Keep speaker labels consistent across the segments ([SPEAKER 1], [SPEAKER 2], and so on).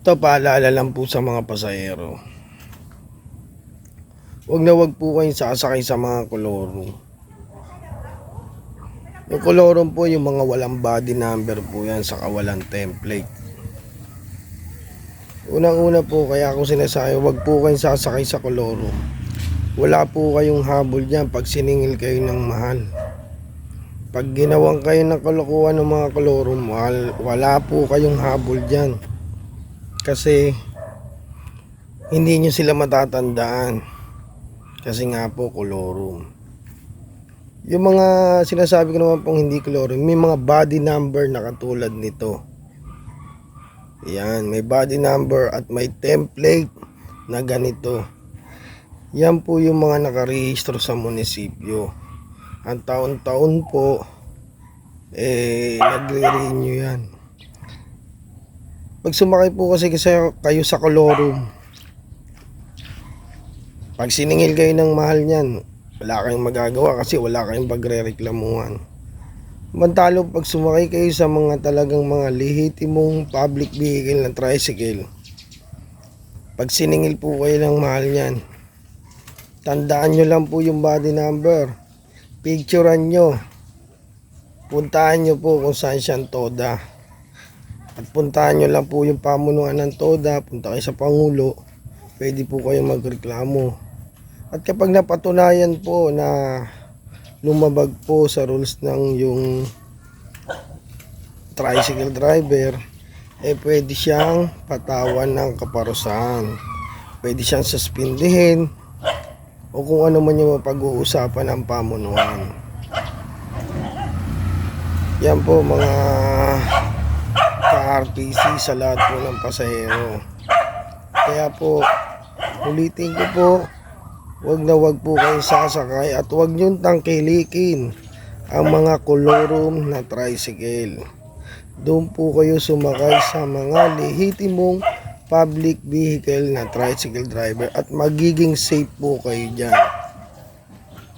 [SPEAKER 1] Ito paalala lang po sa mga pasahero. Huwag na huwag po kayong sasakay sa mga kolorong. Yung kolorong po yung mga walang body number po yan sa kawalang template. Unang-una po kaya ako sinasabi huwag po kayong sasakay sa kolorong. Wala po kayong habol dyan pag siningil kayo ng mahal. Pag ginawang kayo ng kalokohan ng mga kolorong, wal- wala po kayong habol dyan. Kasi hindi nyo sila matatandaan. Kasi nga po kolorum. Yung mga sinasabi ko naman pong hindi kolorum, may mga body number na katulad nito. Yan, may body number at may template na ganito. Yan po yung mga nakarehistro sa munisipyo. Ang taon-taon po, eh, nagre-renew yan. Pag sumakay po kasi kasi kayo sa kolorum, pag siningil kayo ng mahal niyan, wala kayong magagawa kasi wala kayong pagre-reklamuhan. Mantalo pag sumakay kayo sa mga talagang mga lehitimong public vehicle na tricycle, pag siningil po kayo ng mahal niyan, tandaan nyo lang po yung body number, picturean nyo, puntahan nyo po kung saan siyang toda. At puntahan nyo lang po yung pamunuan ng TODA, punta kayo sa Pangulo, pwede po kayong magreklamo. At kapag napatunayan po na lumabag po sa rules ng yung tricycle driver, eh pwede siyang patawan ng kaparusahan. Pwede siyang suspindihin o kung ano man yung pag-uusapan ng pamunuan. Yan po mga ka-RTC sa lahat po ng pasahero. Kaya po, ulitin ko po, wag na wag po kayong sasakay at wag niyong tangkilikin ang mga kolorum na tricycle. Doon po kayo sumakay sa mga lehitimong public vehicle na tricycle driver at magiging safe po kayo dyan.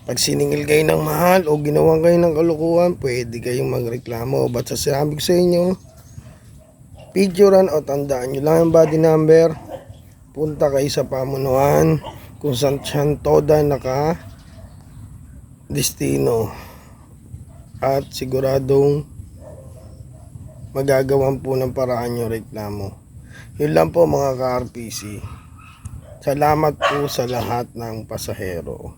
[SPEAKER 1] Pag siningil kayo ng mahal o ginawan kayo ng kalukuhan, pwede kayong magreklamo. Ba't sa sinabi ko sa inyo, picturean o tandaan nyo lang ang body number. Punta kayo sa pamunuan kung saan siyang toda naka destino. At siguradong magagawan po ng paraan yung reklamo. Yun lang po mga ka-RPC salamat po sa lahat ng pasahero